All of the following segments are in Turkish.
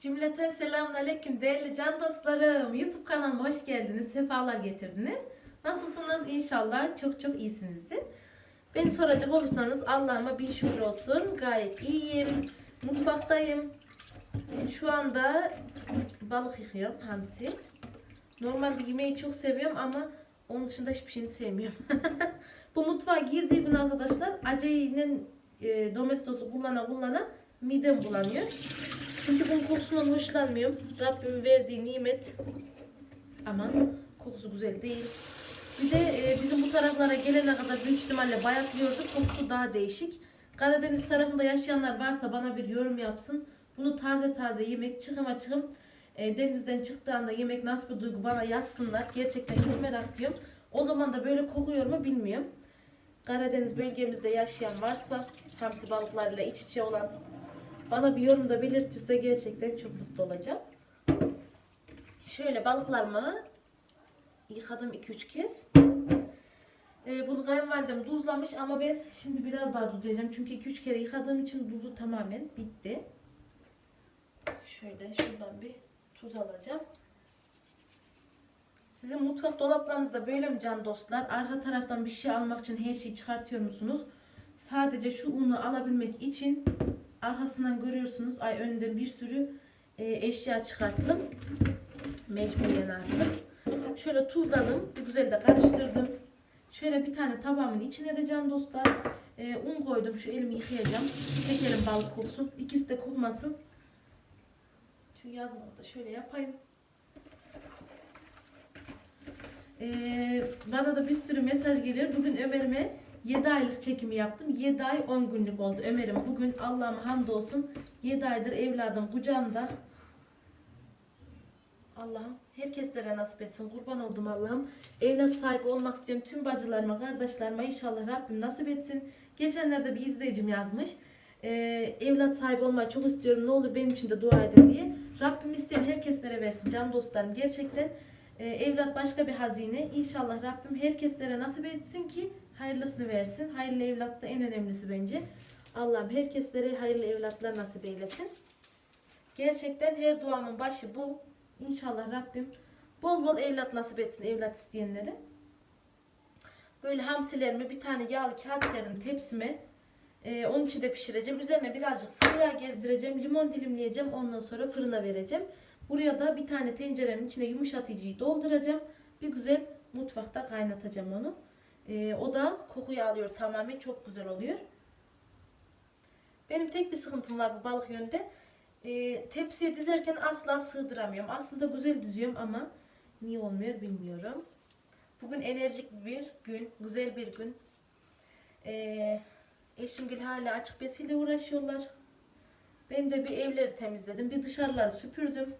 Cümleten selamünaleyküm değerli can dostlarım. YouTube kanalıma hoş geldiniz. Sefalar getirdiniz. Nasılsınız? İnşallah çok çok iyisinizdir. Beni soracak olursanız Allah'ıma bin şükür olsun. Gayet iyiyim. Mutfaktayım. Şu anda balık yıkıyorum. Hamsi. Normalde yemeği çok seviyorum ama onun dışında hiçbir şeyini sevmiyorum. Bu mutfağa girdiği gün arkadaşlar aceyinin e, domestosu kullana kullana midem bulanıyor. Çünkü bunun kokusundan hoşlanmıyorum. Rabbimin verdiği nimet. Aman kokusu güzel değil. Bir de e, bizim bu taraflara gelene kadar büyük ihtimalle bayatlıyorduk. Kokusu daha değişik. Karadeniz tarafında yaşayanlar varsa bana bir yorum yapsın. Bunu taze taze yemek çıkıma çıkım e, denizden çıktığında yemek nasıl bir duygu bana yazsınlar. Gerçekten çok merak ediyorum. O zaman da böyle kokuyor mu bilmiyorum. Karadeniz bölgemizde yaşayan varsa hamsi balıklarıyla iç içe olan bana bir yorumda belirtirse gerçekten çok mutlu olacağım. Şöyle balıklarımı yıkadım 2-3 kez. Ee, bunu kayınvalidem tuzlamış ama ben şimdi biraz daha tuzlayacağım. Çünkü 2-3 kere yıkadığım için tuzu tamamen bitti. Şöyle şuradan bir tuz alacağım. Sizin mutfak dolaplarınızda böyle mi can dostlar? Arka taraftan bir şey almak için her şeyi çıkartıyor musunuz? Sadece şu unu alabilmek için arkasından görüyorsunuz. Ay önünde bir sürü e, eşya çıkarttım. Mecburen artık. Şöyle tuzladım. Güzel de karıştırdım. Şöyle bir tane tabağımın içine de can dostlar. e, un koydum. Şu elimi yıkayacağım. Tek balık koksun. İkisi de kokmasın. Şu yazmalı da şöyle yapayım. Ee, bana da bir sürü mesaj geliyor. Bugün Ömer'ime 7 aylık çekimi yaptım. 7 ay 10 günlük oldu Ömer'im. Bugün Allah'ıma hamdolsun 7 aydır evladım kucağımda. Allah'ım herkeslere nasip etsin. Kurban oldum Allah'ım. Evlat sahibi olmak isteyen tüm bacılarıma, kardeşlerime inşallah Rabbim nasip etsin. Geçenlerde bir izleyicim yazmış. Ee, evlat sahibi olmayı çok istiyorum. Ne olur benim için de dua edin diye. Rabbim isteyen herkeslere versin can dostlarım. Gerçekten e, evlat başka bir hazine. İnşallah Rabbim herkeslere nasip etsin ki hayırlısını versin. Hayırlı evlat da en önemlisi bence. Allah'ım herkeslere hayırlı evlatlar nasip eylesin. Gerçekten her duamın başı bu. İnşallah Rabbim bol bol evlat nasip etsin evlat isteyenlere. Böyle hamsilerimi bir tane yağlı kağıt serdim tepsime. Ee, onun içinde pişireceğim. Üzerine birazcık sıvı yağ gezdireceğim. Limon dilimleyeceğim. Ondan sonra fırına vereceğim. Buraya da bir tane tencerenin içine yumuşatıcıyı dolduracağım. Bir güzel mutfakta kaynatacağım onu. Ee, o da kokuyu alıyor tamamen. Çok güzel oluyor. Benim tek bir sıkıntım var bu balık yönde. Ee, tepsiye dizerken asla sığdıramıyorum. Aslında güzel diziyorum ama niye olmuyor bilmiyorum. Bugün enerjik bir gün. Güzel bir gün. Ee, eşimgil hala açık besiyle uğraşıyorlar. Ben de bir evleri temizledim. Bir dışarıları süpürdüm.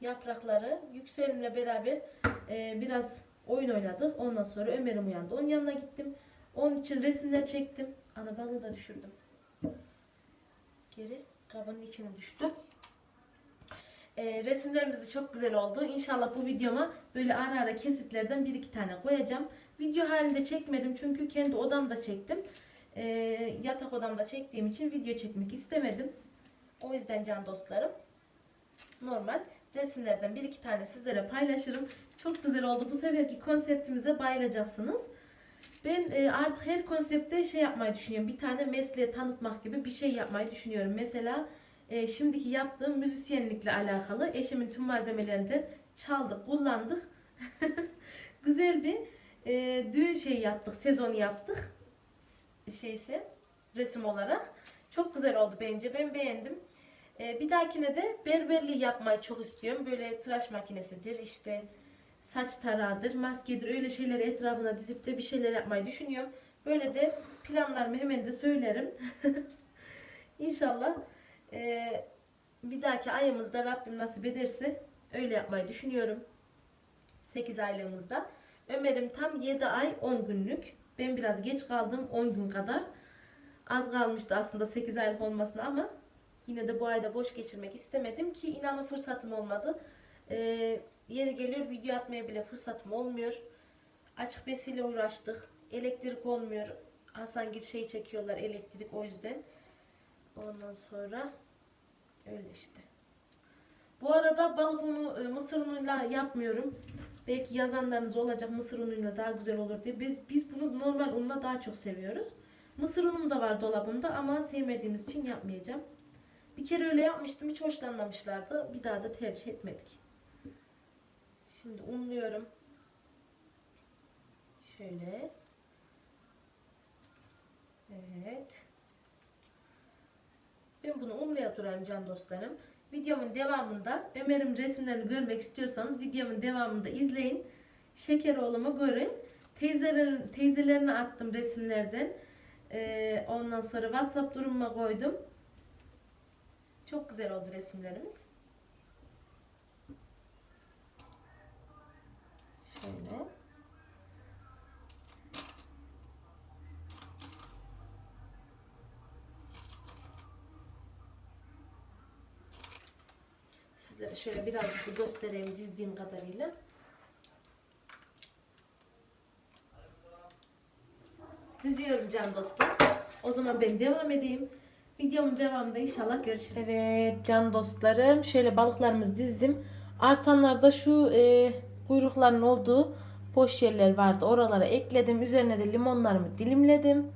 Yaprakları. Yükselimle beraber e, biraz oyun oynadık. Ondan sonra Ömer'im uyandı. Onun yanına gittim. Onun için resimler çektim. Ana balığı da düşürdüm. Geri kabının içine düştü. E, resimlerimiz de çok güzel oldu. İnşallah bu videoma böyle ara ara kesitlerden bir iki tane koyacağım. Video halinde çekmedim çünkü kendi odamda çektim. E, yatak odamda çektiğim için video çekmek istemedim. O yüzden can dostlarım normal resimlerden bir iki tane sizlere paylaşırım. Çok güzel oldu. Bu seferki konseptimize bayılacaksınız. Ben e, artık her konsepte şey yapmayı düşünüyorum. Bir tane mesleğe tanıtmak gibi bir şey yapmayı düşünüyorum. Mesela e, şimdiki yaptığım müzisyenlikle alakalı eşimin tüm malzemelerini çaldık, kullandık. güzel bir e, düğün şey yaptık, sezonu yaptık. Şeysi resim olarak. Çok güzel oldu bence. Ben beğendim. Ee, bir dahakine de berberliği yapmayı çok istiyorum. Böyle tıraş makinesidir, işte saç tarağıdır, maskedir öyle şeyleri etrafına dizip de bir şeyler yapmayı düşünüyorum. Böyle de planlarımı hemen de söylerim. İnşallah ee, bir dahaki ayımızda Rabbim nasip ederse öyle yapmayı düşünüyorum. 8 aylığımızda. Ömer'im tam 7 ay 10 günlük. Ben biraz geç kaldım 10 gün kadar. Az kalmıştı aslında 8 aylık olmasına ama Yine de bu ayda boş geçirmek istemedim ki inanın fırsatım olmadı. Ee, yeri geliyor video atmaya bile fırsatım olmuyor. Açık besiyle uğraştık. Elektrik olmuyor. Hasangil şey çekiyorlar elektrik o yüzden. Ondan sonra öyle işte. Bu arada balık unu, e, mısır unuyla yapmıyorum. Belki yazanlarınız olacak mısır unuyla daha güzel olur diye. Biz biz bunu normal unla daha çok seviyoruz. Mısır unum da var dolabımda ama sevmediğimiz için yapmayacağım. Bir kere öyle yapmıştım hiç hoşlanmamışlardı. Bir daha da tercih etmedik. Şimdi unluyorum. Şöyle. Evet. Ben bunu unlaya durayım can dostlarım. Videomun devamında Ömer'in resimlerini görmek istiyorsanız videomun devamında izleyin. Şekeroğlumu görün. Teyzelerin, teyzelerine attım resimlerden. Ee, ondan sonra WhatsApp durumuma koydum. Çok güzel oldu resimlerimiz. Şöyle. Sizlere şöyle birazcık göstereyim dizdiğim kadarıyla. Diziyorum can dostlar. O zaman ben devam edeyim. Videomun devamında inşallah görüşürüz. Evet can dostlarım. Şöyle balıklarımızı dizdim. Artanlarda şu e, kuyrukların olduğu boş yerler vardı. Oralara ekledim. Üzerine de limonlarımı dilimledim.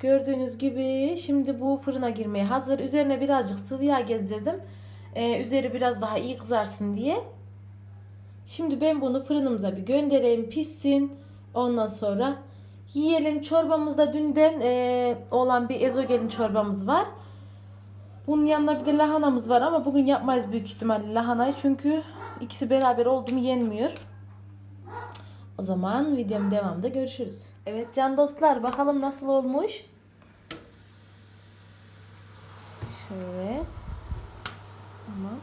Gördüğünüz gibi şimdi bu fırına girmeye hazır. Üzerine birazcık sıvı yağ gezdirdim. Ee, üzeri biraz daha iyi kızarsın diye. Şimdi ben bunu fırınımıza bir göndereyim pişsin. Ondan sonra yiyelim. Çorbamızda dünden e, olan bir ezogelin çorbamız var. Bunun yanında bir de lahanamız var ama bugün yapmayız büyük ihtimalle lahanayı. Çünkü ikisi beraber oldu mu yenmiyor. O zaman videomun devamında görüşürüz. Evet can dostlar bakalım nasıl olmuş. Şöyle. Tamam.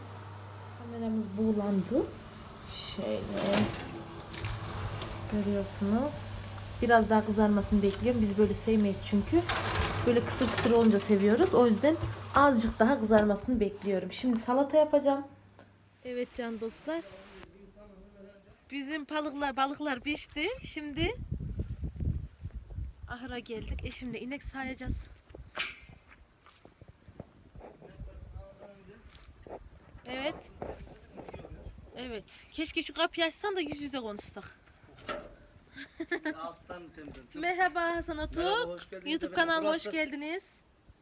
Kameramız buğulandı. Şöyle. Görüyorsunuz. Biraz daha kızarmasını bekliyorum. Biz böyle sevmeyiz çünkü. Böyle kıtır kıtır olunca seviyoruz. O yüzden azıcık daha kızarmasını bekliyorum. Şimdi salata yapacağım. Evet can dostlar. Bizim balıklar balıklar pişti. Şimdi ahıra geldik. Eşimle inek sayacağız. Evet. Evet. Keşke şu kapıyı açsan da yüz yüze konuşsak. Alttan temizledim. Çok Merhaba Hasan Merhaba, Otuk. hoş geldiniz YouTube efendim. kanalına hoş Burası- geldiniz.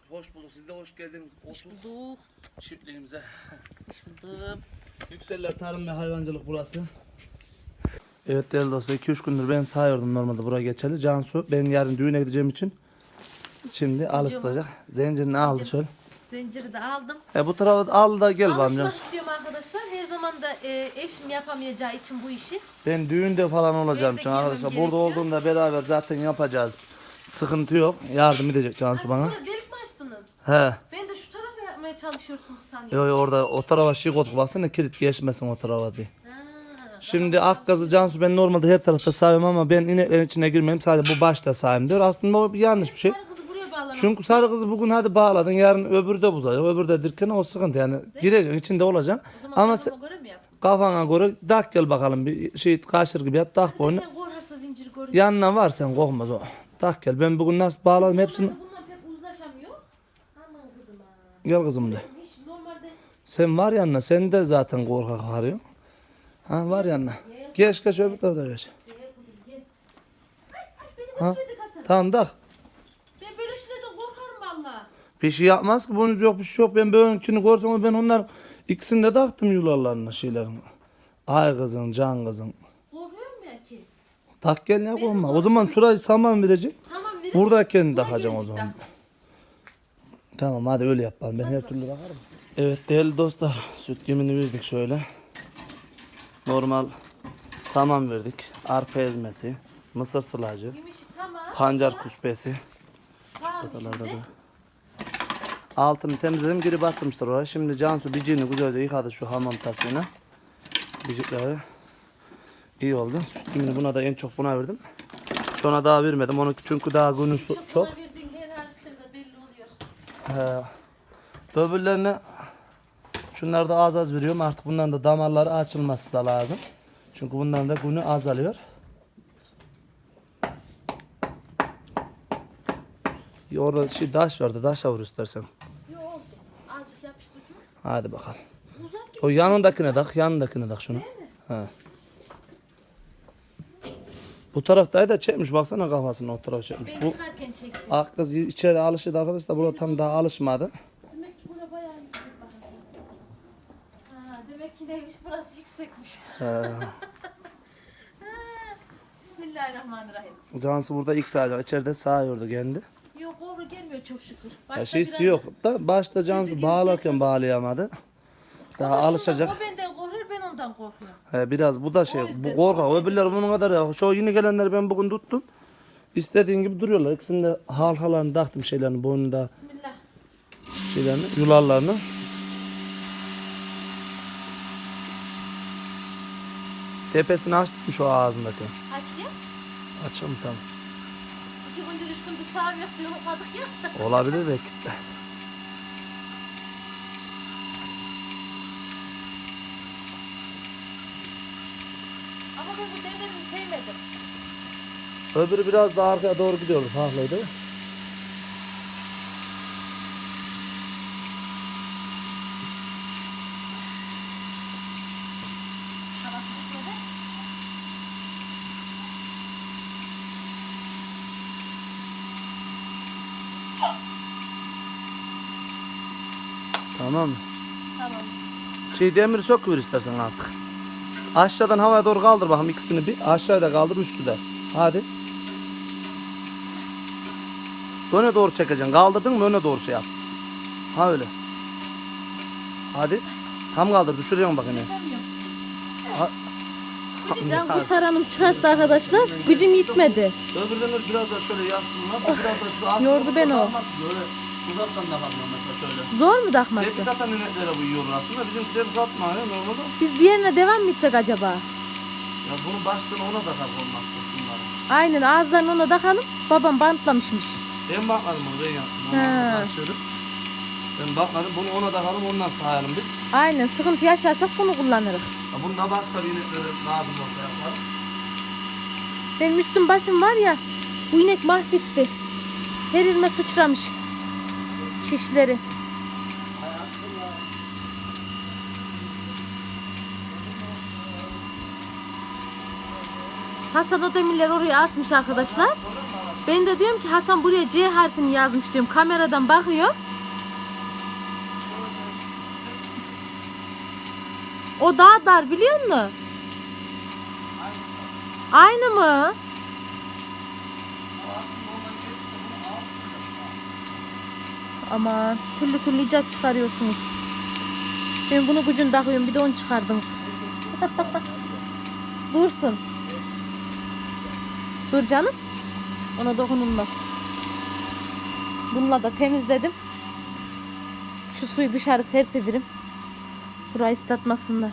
Hoş bulduk. Siz de hoş geldiniz. Hoş Otur bulduk. çiftliğimize. Hoş buldum. Yükseller Tarım ve Hayvancılık burası. Evet değerli dostlar 2-3 gündür ben sahıyordum normalde buraya geçeli. Cansu ben yarın düğüne gideceğim için şimdi alıştıracak. Zincirini aldı şöyle. Zinciri de aldım. E bu tarafa al da gel bana Alışmak Cansu. Arkadaşlar. Her zaman da e, eşim yapamayacağı için bu işi. Ben düğünde falan olacağım için girmem arkadaşlar. gerekiyor. Burada olduğunda beraber zaten yapacağız. Sıkıntı yok. Yardım edecek Cansu bana. Delik mi açtınız? He. Ben de şu tarafa yapmaya çalışıyorsunuz sanıyorum. Yo yo orada o tarafa şey koyduk baksana kilit geçmesin o tarafa diye. Ha, Şimdi ak gazı Cansu ben normalde her tarafta sağıyorum ama ben ineklerin içine girmeyeyim sadece bu başta sağayım diyor. Aslında o bir yanlış bir şey. Bağlamak Çünkü sarı kızı bugün hadi bağladın yarın öbürü de buzayacak. Öbürü de dirken o sıkıntı yani gireceksin içinde olacaksın. O zaman Ama kafama göre mi yaptın? kafana göre dak gel bakalım bir şey kaşır gibi yap dak boynu. Ben korkarsa zinciri görüyorum. Yanına var sen korkmaz o. Tak gel ben bugün nasıl bağladım hepsini. Bunlar pek uzlaşamıyor. Aman kızım ha. Gel kızım de. Hiç normalde Sen var yanına sen de zaten korkak arıyor. Ha var yanına. Geç geç öbür tarafa geç. gel kızım gel. Ha? Götürecek Hasan. Tamam tak. Ben böyle şeylerden korkarım valla. Bir şey yapmaz ki bunun yok bir şey yok. Ben böyünkini görsem ama ben onlar ikisini de taktım yularlarına şeylerin. Ay kızın, can kızın. Korkuyorum ya ki. Tak gel ya olma. O zaman şurayı saman verecek. Tamam verin. Buradakini takacağım o zaman. Tamam hadi öyle yapalım. Ben her türlü bakarım. Evet değerli dostlar süt yemini verdik şöyle. Normal saman verdik. Arpa ezmesi, mısır sılacı, Yemişi tamam. pancar kuspesi. Sağ ol şimdi. Altını temizledim geri batmıştır oraya. Şimdi Cansu biciğini güzelce yıkadı şu hamam tasıyla. Bicikleri. iyi oldu. Süt yemini buna da en çok buna verdim. Şuna daha vermedim. Onu çünkü daha günü Çok. çok. Öbürlerine şunları da az az veriyorum. Artık bunların da damarları açılması da lazım. Çünkü bunların da günü azalıyor. Orada şey taş vardı. Taşa vur istersen. Yok oldu. Azıcık yapıştı ucu. Hadi bakalım. O yanındakine tak, yanındakine tak şunu. Ha. Bu taraftaydı da çekmiş baksana kafasını o tarafa çekmiş. Bu ak kız içeri alışırdı arkadaşlar burada tam daha alışmadı. Demek ki bura bayağı yüksek. Ha, demek ki neymiş burası yüksekmiş. Ha, Bismillahirrahmanirrahim. Cansu burada ilk sağacak. İçeride sağıyordu kendi. Doğru gelmiyor çok şükür. Ya Başta şeysi biraz- yok da başta Cansu bağlarken bağlayamadı. O Daha da şundan- alışacak. O benden korkuyor ben ondan korkuyorum. He, biraz bu da şey O yüzden bu korkak. Öbürleri bunun kadar ya. Şu yeni gelenleri ben bugün tuttum. İstediğin gibi duruyorlar. İkisini de halkalarını taktım şeylerini boynunda Bismillah. şeylerini yularlarını. Tepesini açtım şu ağzındaki. Hadi ya. Açalım tamam. İki gündür üç gündür sağım yok diyor olmadık ya. Olabilir belki. Ama ben bu devrimi sevmedim. Öbürü biraz daha arkaya doğru gidiyordu. Haklıydı. Tamam mı? Tamam. Şey demiri söküver istersen artık. Aşağıdan havaya doğru kaldır bakalım ikisini bir. Aşağıda kaldır üstü de. Hadi. Öne doğru çekeceksin. Kaldırdın mı öne doğru şey yap. Ha öyle. Hadi. Tam kaldır düşürüyorsun bak yine. Ha- Ben kurtaranım çıkarttı arkadaşlar. Gücüm yetmedi. Öbürden biraz da şöyle yansınlar. Biraz da şu Yordu beni o. Böyle uzaktan da kalmıyor mesela şöyle. Zor mu takması? Hepsi zaten ineklere bu yiyorlar aslında. Bizimkiler uzatma ya normalde. Biz diğerine devam mı etsek acaba? Ya bunu baştan ona da tak olmaz bunları. Aynen ağızlarını ona takalım. Babam bantlamışmış. Ben bakmadım onu ben yaptım. He. Onu açıyordum. Ben bakmadım bunu ona takalım ondan sayalım biz. Aynen sıkıntı yaşarsak bunu kullanırız. Ya bunda başka bir ineklere lazım olsa yaparım. Benim üstüm başım var ya bu inek mahvetti. Her yerime sıçramış. Şişleri. Hasan o oraya atmış arkadaşlar. Ben de diyorum ki Hasan buraya C harfini yazmış diyorum. Kameradan bakıyor. O daha dar biliyor musun? Aynı mı? Ama türlü türlü icat çıkarıyorsunuz. Ben bunu gücün takıyorum bir de onu çıkardım. Dursun. Dur canım. Ona dokunulmaz. Bununla da temizledim. Şu suyu dışarı serpebilirim. Burayı ıslatmasınlar.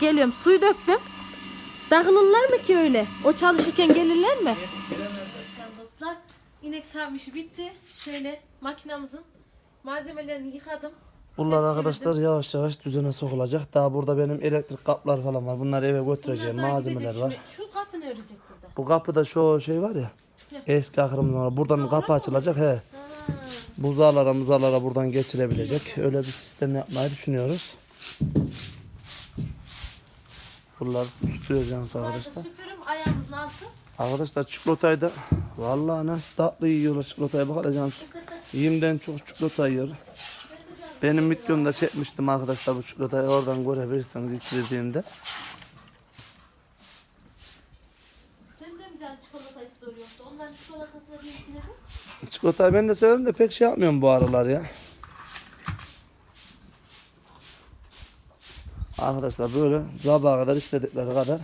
Geliyorum. Suyu döktüm. Dağılırlar mı ki öyle? O çalışırken gelirler mi? Arkadaşlar dostlar inek sağmışı bitti. Şöyle makinamızın malzemelerini yıkadım. Bunlar arkadaşlar çevirdim. yavaş yavaş düzene sokulacak. Daha burada benim elektrik kaplar falan var. Bunları eve götüreceğim. Bunlar daha Malzemeler gidecek. var. Şu, şu kapı ne örecek burada? Bu kapıda şu şey var ya. Eski akırımın var. Buradan kapı açılacak. He. Ha. Buzalara muzalara buradan geçilebilecek. Öyle bir sistem yapmayı düşünüyoruz. Bunlar Vardı arkadaşlar. süpürüm ayağımızın altı. Arkadaşlar çikolatayı da vallahi nasıl tatlı yiyorlar çikolatayı bakacağım. Yiyimden çok çikolata yiyor. Benim videomda çekmiştim arkadaşlar bu çikolatayı oradan görebilirsiniz ilk Sen de bir tane çikolata istiyor yoksa onların çikolatasını bir ikiledi. Çikolatayı ben de severim de pek şey yapmıyorum bu aralar ya. Arkadaşlar böyle sabaha kadar istedikleri kadar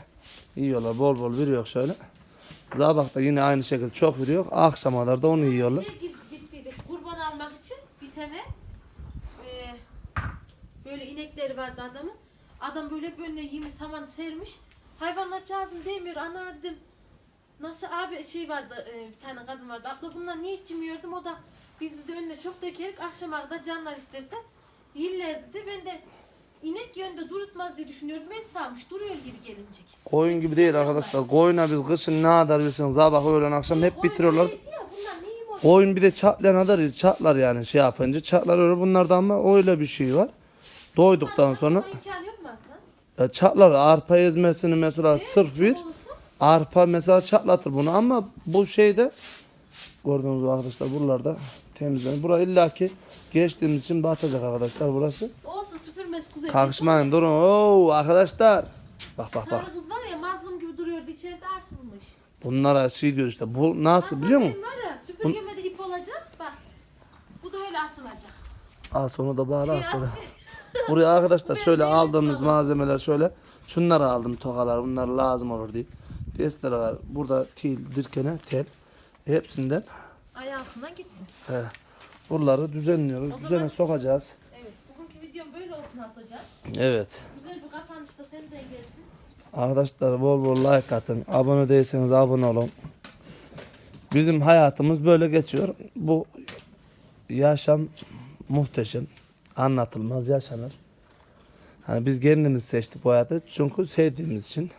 yiyorlar. Bol bol veriyor şöyle. Sabah da yine aynı şekilde çok veriyor. Akşama kadar da onu yiyorlar. Şey git- gittiydik kurban almak için bir sene eee, böyle inekleri vardı adamın. Adam böyle önüne yemiş samanı sermiş. Hayvanlar cazım değmiyor. Ana dedim nasıl abi şey vardı eee, bir tane kadın vardı. Abla bunlar niye hiç yemiyordum o da biz de önüne çok dökerek akşama kadar canlar istersen yerler dedi. Ben de inek yönde durutmaz diye düşünüyordum. Ben sağmış duruyor geri gelincek. Koyun gibi değil arkadaşlar. Koyuna biz kışın ne kadar bilsin sabah öğlen akşam hep Koyun bitiriyorlar. neydi ya, Bunlar neyim Oyun bir de çatlayanlar çatlar yani şey yapınca çatlar öyle bunlarda ama öyle bir şey var. Doyduktan sonra İmkanı yok mu Hasan? e, çatlar arpa ezmesini mesela sırf bir Olursa arpa mesela çatlatır bunu ama bu şeyde gördüğünüz gibi arkadaşlar buralarda temizlenir. Burası illaki geçtiğimiz için batacak arkadaşlar burası. olsun süpürmesi kuzey. Kalkışmayın durun. Oo arkadaşlar. Bak bak bak. Sarı kız var ya mazlum gibi duruyordu içeride arsızmış. Bunlara şey diyor işte. Bu nasıl biliyor musun? Var ya süpürgeme de ip olacak bak. Bu da öyle asılacak. Al sonu da bağla Şey, sonra. Buraya arkadaşlar şöyle aldığımız malzemeler şöyle. Şunları aldım tokalar. Bunlar lazım olur diye. Testere var. Burada til, dirkene, tel. Hepsinden Ayağı altından gitsin. he, buraları düzenliyoruz. O zaman- Düzene sokacağız. Evet. Bugünkü videom böyle olsun Has hocam. Evet. Güzel bir kapanışta seni de gelsin. Arkadaşlar bol bol like atın. Abone değilseniz abone olun. Bizim hayatımız böyle geçiyor. Bu yaşam muhteşem. Anlatılmaz yaşanır. Hani biz kendimiz seçtik bu hayatı. Çünkü sevdiğimiz için.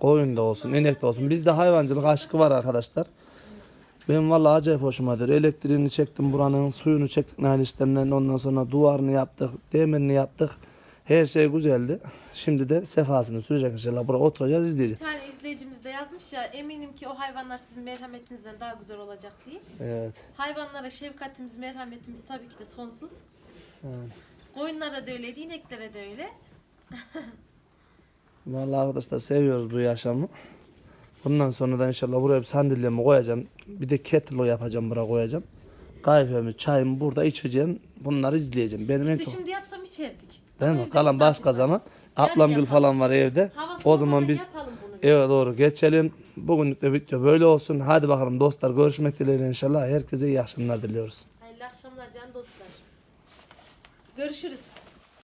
Koyun da olsun, inek de olsun. Bizde hayvancılık aşkı var arkadaşlar. Benim vallahi acayip hoşuma gidiyor. Elektriğini çektim buranın, suyunu çektik nail işlemlerini. Ondan sonra duvarını yaptık, demirini yaptık. Her şey güzeldi. Şimdi de sefasını sürecek inşallah. Buraya oturacağız, Bir izleyeceğiz. tane izleyicimiz de yazmış ya eminim ki o hayvanlar sizin merhametinizden daha güzel olacak diye. Evet. Hayvanlara şefkatimiz, merhametimiz tabii ki de sonsuz. evet. Koyunlara da öyleydi, ineklere de öyle. Vallahi arkadaşlar seviyoruz bu yaşamı. Bundan sonra da inşallah buraya bir sandalyemi koyacağım. Bir de kettle yapacağım buraya koyacağım. Kahvemi, çayımı burada içeceğim. Bunları izleyeceğim. Benim en İşte çok şimdi yapsam içerdik. değil mi? Kalan başka zaman. Ablamgül yapalım. falan var evde. Hava O zaman biz eve doğru geçelim. Bugünlük de video böyle olsun. Hadi bakalım dostlar görüşmek dileğiyle inşallah. Herkese iyi akşamlar diliyoruz. Hayırlı akşamlar can dostlar. Görüşürüz.